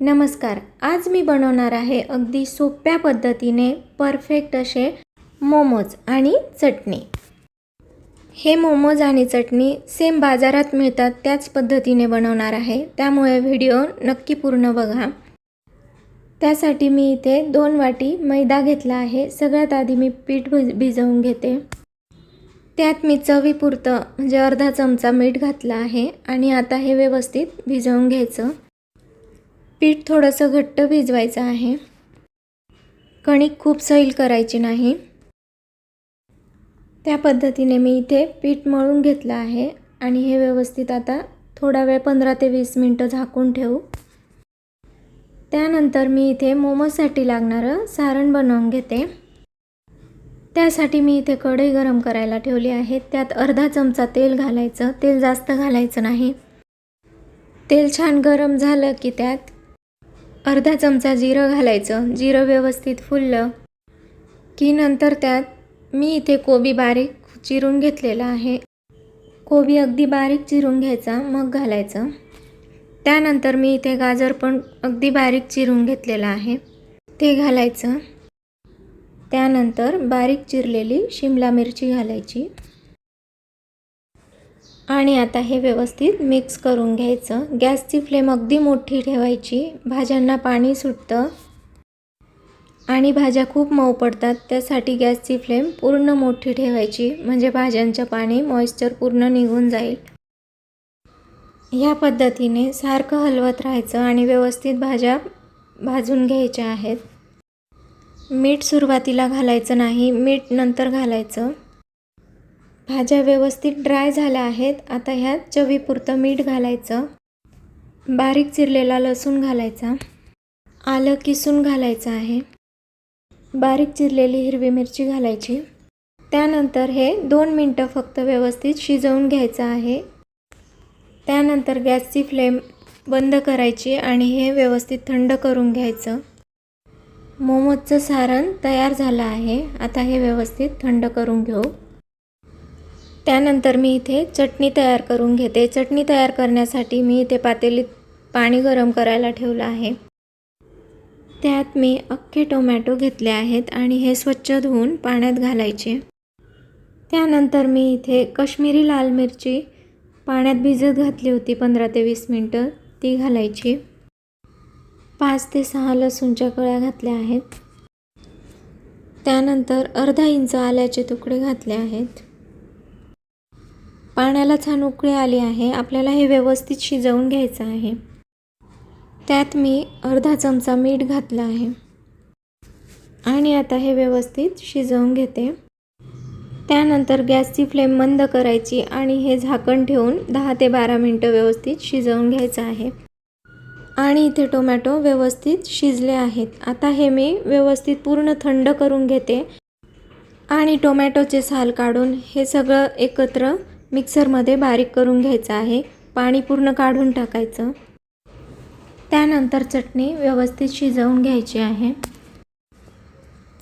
नमस्कार आज मी बनवणार आहे अगदी सोप्या पद्धतीने परफेक्ट असे मोमोज आणि चटणी. हे मोमोज आणि चटणी सेम बाजारात मिळतात त्याच पद्धतीने बनवणार आहे. त्यामुळे व्हिडिओ नक्की पूर्ण बघा. त्यासाठी मी इथे दोन वाटी मैदा घेतला आहे. सगळ्यात आधी मी पीठ भिज भिजवून घेते. त्यात मी चवीपुरतं म्हणजे अर्धा चमचा मीठ घातलं आहे आणि आता हे व्यवस्थित भिजवून घ्यायचं. पीठ थोडंसं घट्ट भिजवायचं आहे. कणिक खूप सैल करायची नाही. त्या पद्धतीने मी इथे पीठ मळून घेतलं आहे आणि हे व्यवस्थित आता थोडा वेळ पंधरा ते वीस मिनटं झाकून ठेवू. त्यानंतर मी इथे मोमोजसाठी लागणारं सारण बनवून घेते. त्यासाठी मी इथे कढई गरम करायला ठेवली आहे. त्यात अर्धा चमचा तेल घालायचं. तेल जास्त घालायचं नाही. तेल छान गरम झालं की त्यात अर्धा चमचा जिरं घालायचं. जिरं व्यवस्थित फुललं की नंतर त्यात मी इथे कोबी बारीक चिरून घेतलेला आहे. कोबी अगदी बारीक चिरून घ्यायचा मग घालायचं. त्यानंतर मी इथे गाजर पण अगदी बारीक चिरून घेतलेलं आहे. ते घालायचं. त्यानंतर बारीक चिरलेली शिमला मिरची घालायची. आणि आता हे व्यवस्थित मिक्स करून घ्यायचं. गॅसची फ्लेम अगदी मोठी ठेवायची. भाज्यांना पाणी सुटतं. आणि भाज्या खूप मऊ पडतात. त्यासाठी गॅसची फ्लेम पूर्ण मोठी ठेवायची. म्हणजे भाज्यांचं पाणी मॉइश्चर पूर्ण निघून जाईल. ह्या पद्धतीने सारखं हलवत राहायचं आणि व्यवस्थित भाज्या भाजून घ्यायच्या आहेत. मीठ सुरुवातीला घालायचं नाही. मीठ नंतर घालायचं. भाज्या व्यवस्थित ड्राय झाल्या आहेत. आता ह्यात चवीपुरतं मीठ घालायचं. बारीक चिरलेला लसूण घालायचा. आलं किसून घालायचं आहे. बारीक चिरलेली हिरवी मिरची घालायची. त्यानंतर हे दोन मिनटं फक्त व्यवस्थित शिजवून घ्यायचं आहे. त्यानंतर गॅसची फ्लेम बंद करायची आणि हे व्यवस्थित थंड करून घ्यायचं. मोमोजचं सारण तयार झालं आहे. आता हे व्यवस्थित थंड करून घेऊ. त्यानंतर मी इथे चटणी तयार करून घेते. चटणी तयार करण्यासाठी मी इथे पातेलीत पाणी गरम करायला ठेवलं आहे. त्यात मी अख्खे टोमॅटो घेतले आहेत आणि हे स्वच्छ धुवून पाण्यात घालायचे. त्यानंतर मी इथे कश्मीरी लाल मिरची पाण्यात भिजत घातली होती पंधरा ते वीस मिनटं. ती घालायची. पाच ते सहा लसूणच्या कळ्या घातल्या आहेत. त्यानंतर अर्धा इंच आल्याचे तुकडे घातले आहेत. पाण्याला छान उकळी आली आहे. आपल्याला हे व्यवस्थित शिजवून घ्यायचं आहे. त्यात मी अर्धा चमचा मीठ घातलं आहे. आणि आता हे व्यवस्थित शिजवून घेते. त्यानंतर गॅसची फ्लेम बंद करायची आणि हे झाकण ठेवून दहा ते बारा मिनटं व्यवस्थित शिजवून घ्यायचं आहे. आणि इथे टोमॅटो व्यवस्थित शिजले आहेत. आता हे मी व्यवस्थित पूर्ण थंड करून घेते. आणि टोमॅटोचे साल काढून हे सगळं एकत्र मिक्सरमध्ये बारीक करून घ्यायचं आहे. पाणी पूर्ण काढून टाकायचं. त्यानंतर चटणी व्यवस्थित शिजवून घ्यायची आहे.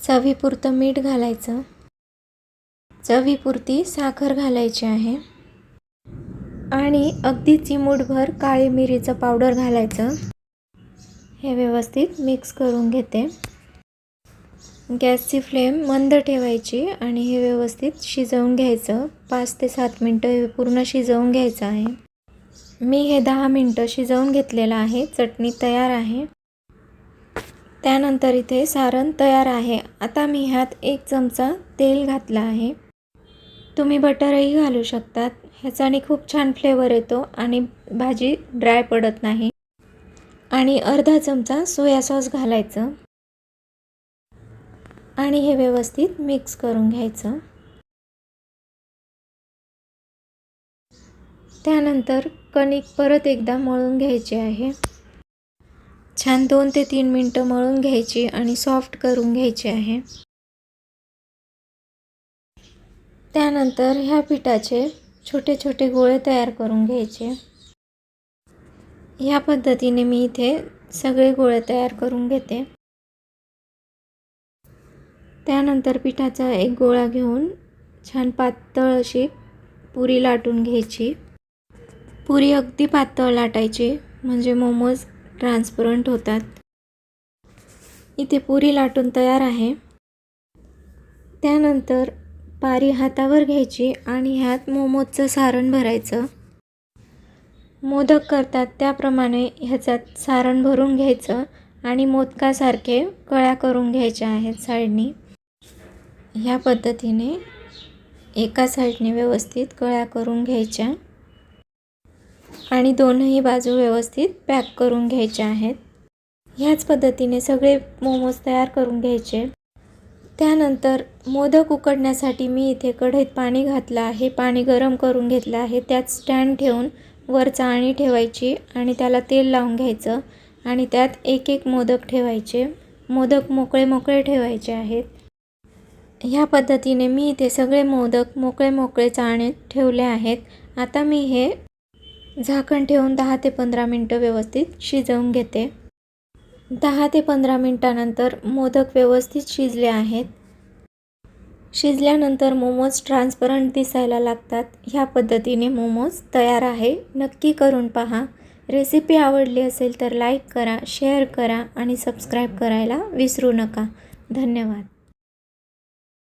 चवीपुरतं मीठ घालायचं. चवीपुरती साखर घालायची आहे. आणि अगदी चिमूटभर काळी मिरीचं पावडर घालायचं. हे व्यवस्थित मिक्स करून घेते. गॅसची फ्लेम मंद ठेवायची आणि हे व्यवस्थित शिजवून घ्यायचं. पाच ते सात मिनटं हे पूर्ण शिजवून घ्यायचं आहे. मी हे दहा मिनटं शिजवून घेतलेलं आहे. चटणी तयार आहे. त्यानंतर इथे सारण तयार आहे. आता मी ह्यात एक चमचा तेल घातला आहे. तुम्ही बटरही घालू शकतात. ह्याचाने खूप छान फ्लेवर येतो आणि भाजी ड्राय पडत नाही. आणि अर्धा चमचा सोया सॉस घालायचं. आणि हे व्यवस्थित मिक्स करून घ्यायचं. त्यानंतर कणिक परत एकदा मळून घ्यायचे आहे. छान दोन ते तीन मिनटं मळून घ्यायची आणि सॉफ्ट करून घ्यायची आहे. त्यानंतर ह्या पिठाचे छोटे छोटे गोळे तयार करून घ्यायचे. ह्या पद्धतीने मी इथे सगळे गोळे तयार करून घेते. त्यानंतर पिठाचा एक गोळा घेऊन छान पातळ अशी पुरी लाटून घ्यायची. पुरी अगदी पातळ लाटायची म्हणजे मोमोज ट्रान्सपरंट होतात. इथे पुरी लाटून तयार आहे. त्यानंतर पारी हातावर घ्यायची आणि ह्यात मोमोजचं सारण भरायचं. मोदक करतात त्याप्रमाणे ह्याच्यात सारण भरून घ्यायचं आणि मोदकासारखे कळ्या करून घ्यायच्या आहेत साईडनी. ह्या पद्धतीने एका साईडने व्यवस्थित कळ्या करून घ्यायच्या आणि दोनही बाजू व्यवस्थित पॅक करून घ्यायच्या आहेत. ह्याच पद्धतीने सगळे मोमोज तयार करून घ्यायचे. त्यानंतर मोदक उकडण्यासाठी मी इथे कढईत पाणी घातलं आहे. पाणी गरम करून घेतलं आहे. त्यात स्टँड ठेवून वर चाळणी ठेवायची आणि त्याला तेल लावून घ्यायचं आणि त्यात एक एक मोदक ठेवायचे. मोदक मोकळे मोकळे ठेवायचे आहेत. ह्या पद्धतीने मी इथे सगळे मोदक मोकळे मोकळे चाळणीत ठेवले आहेत. आता मी हे झाकण ठेवून दहा ते पंधरा मिनटं व्यवस्थित शिजवून घेते. दहा ते पंधरा मिनटानंतर मोदक व्यवस्थित शिजले आहेत. शिजल्यानंतर मोमोज ट्रान्सपरंट दिसायला लागतात. ह्या पद्धतीने मोमोज तयार आहे. नक्की करून पहा. रेसिपी आवडली असेल तर लाईक करा शेअर करा आणि सबस्क्राईब करायला विसरू नका. धन्यवाद.